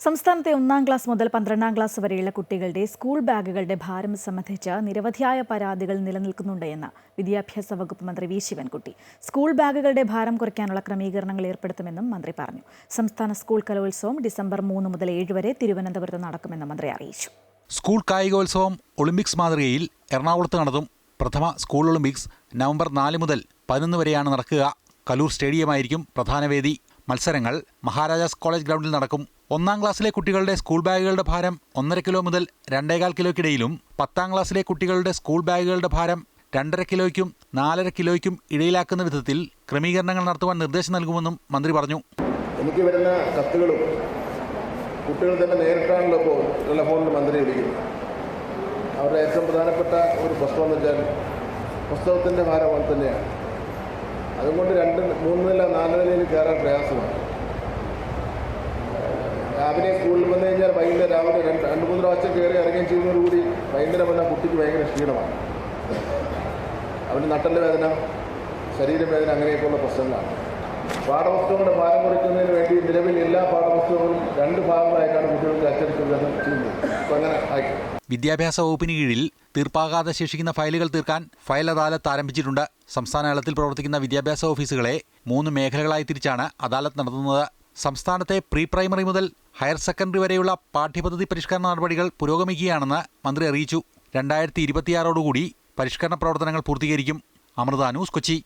സംസ്ഥാനത്തെ ഒന്നാം ക്ലാസ് മുതൽ പന്ത്രണ്ടാം ക്ലാസ് വരെയുള്ള കുട്ടികളുടെ സ്കൂൾ ബാഗുകളുടെ ഭാരം സംബന്ധിച്ച് നിരവധിയായ പരാതികൾ നിലനിൽക്കുന്നുണ്ട് എന്ന് വിദ്യാഭ്യാസ വകുപ്പ് മന്ത്രി വി. ശിവൻകുട്ടി. സ്കൂൾ ബാഗുകളുടെ ഭാരം കുറയ്ക്കാനുള്ള ക്രമീകരണങ്ങൾ ഏർപ്പെടുത്തുമെന്നും മന്ത്രി പറഞ്ഞു. സംസ്ഥാന സ്കൂൾ കലോത്സവം ഡിസംബർ മൂന്ന് മുതൽ ഏഴ് വരെ തിരുവനന്തപുരത്ത് നടക്കുമെന്ന് മന്ത്രി അറിയിച്ചു. സ്കൂൾ കായികോത്സവം ഒളിമ്പിക്സ് മാതൃകയിൽ എറണാകുളത്ത് നടത്തും. പ്രഥമ സ്കൂൾ ഒളിമ്പിക്സ് നവംബർ നാല് മുതൽ പതിനൊന്ന് വരെയാണ് നടക്കുക. കലൂർ സ്റ്റേഡിയമായിരിക്കും പ്രധാന വേദി. മത്സരങ്ങൾ മഹാരാജാസ് കോളേജ് ഗ്രൗണ്ടിൽ നടക്കും. ഒന്നാം ക്ലാസ്സിലെ കുട്ടികളുടെ സ്കൂൾ ബാഗുകളുടെ ഭാരം ഒന്നര കിലോ മുതൽ രണ്ടേകാൽ കിലോയ്ക്കിടയിലും പത്താം ക്ലാസ്സിലെ കുട്ടികളുടെ സ്കൂൾ ബാഗുകളുടെ ഭാരം രണ്ടര കിലോയ്ക്കും നാലര കിലോയ്ക്കും ഇടയിലാക്കുന്ന വിധത്തിൽ ക്രമീകരണങ്ങൾ നടത്തുവാൻ നിർദ്ദേശം നൽകുമെന്നും മന്ത്രി പറഞ്ഞു. എനിക്ക് വരുന്ന കത്തുകളും കുട്ടികൾ തന്നെ നേരിട്ടാണല്ലോ ടെലഫോണിൽ മന്ത്രി വിളിക്കുന്നത്. അവരുടെ ഏറ്റവും പ്രധാനപ്പെട്ട ഒരു പ്രശ്നം എന്ന് വെച്ചാൽ പുസ്തകത്തിന്റെ ഭാരം തന്നെയാണ്. അതുകൊണ്ട് രണ്ട് മൂന്ന് നില നാല് നിലയിൽ കയറാൻ പ്രയാസമാണ് രാവിലെ സ്കൂളിൽ വന്നു കഴിഞ്ഞാൽ വൈകുന്നേരം രാവിലെ രണ്ട് രണ്ട് മൂന്ന് പ്രാവശ്യം കയറി ഇറങ്ങുകയും ചെയ്യുന്നതോടുകൂടി വൈകുന്നേരം വന്ന കുട്ടിക്ക് ഭയങ്കര ക്ഷീണമാണ്. അവന് നട്ടൽ വേദന ശരീരവേദന അങ്ങനെയൊക്കെയുള്ള പ്രശ്നങ്ങളാണ്. പാഠപുസ്തകങ്ങളുടെ ഭാരം കുറയ്ക്കുന്നതിന് വേണ്ടി നിലവിൽ എല്ലാ പാഠപുസ്തകങ്ങളും രണ്ട് ഭാഗങ്ങളായിട്ടാണ് കുട്ടികൾക്ക് അച്ചടിച്ചത് ചെയ്യുന്നത്. അപ്പോൾ അങ്ങനെ ആക്കി വിദ്യാഭ്യാസ വകുപ്പിന് കീഴിൽ തീർപ്പാകാതെ ശേഷിക്കുന്ന ഫയലുകൾ തീർക്കാൻ ഫയൽ അദാലത്ത് ആരംഭിച്ചിട്ടുണ്ട്. സംസ്ഥാന തലത്തിൽ പ്രവർത്തിക്കുന്ന വിദ്യാഭ്യാസ ഓഫീസുകളെ മൂന്ന് മേഖലകളായി തിരിച്ചാണ് അദാലത്ത് നടത്തുന്നത്. സംസ്ഥാനത്തെ പ്രീ പ്രൈമറി മുതൽ ഹയർ സെക്കൻഡറി വരെയുള്ള പാഠ്യപദ്ധതി പരിഷ്കരണ നടപടികൾ പുരോഗമിക്കുകയാണെന്ന് മന്ത്രി അറിയിച്ചു. രണ്ടായിരത്തി ഇരുപത്തിയാറോടുകൂടി പരിഷ്കരണ പ്രവർത്തനങ്ങൾ പൂർത്തീകരിക്കും. അമൃത കൊച്ചി.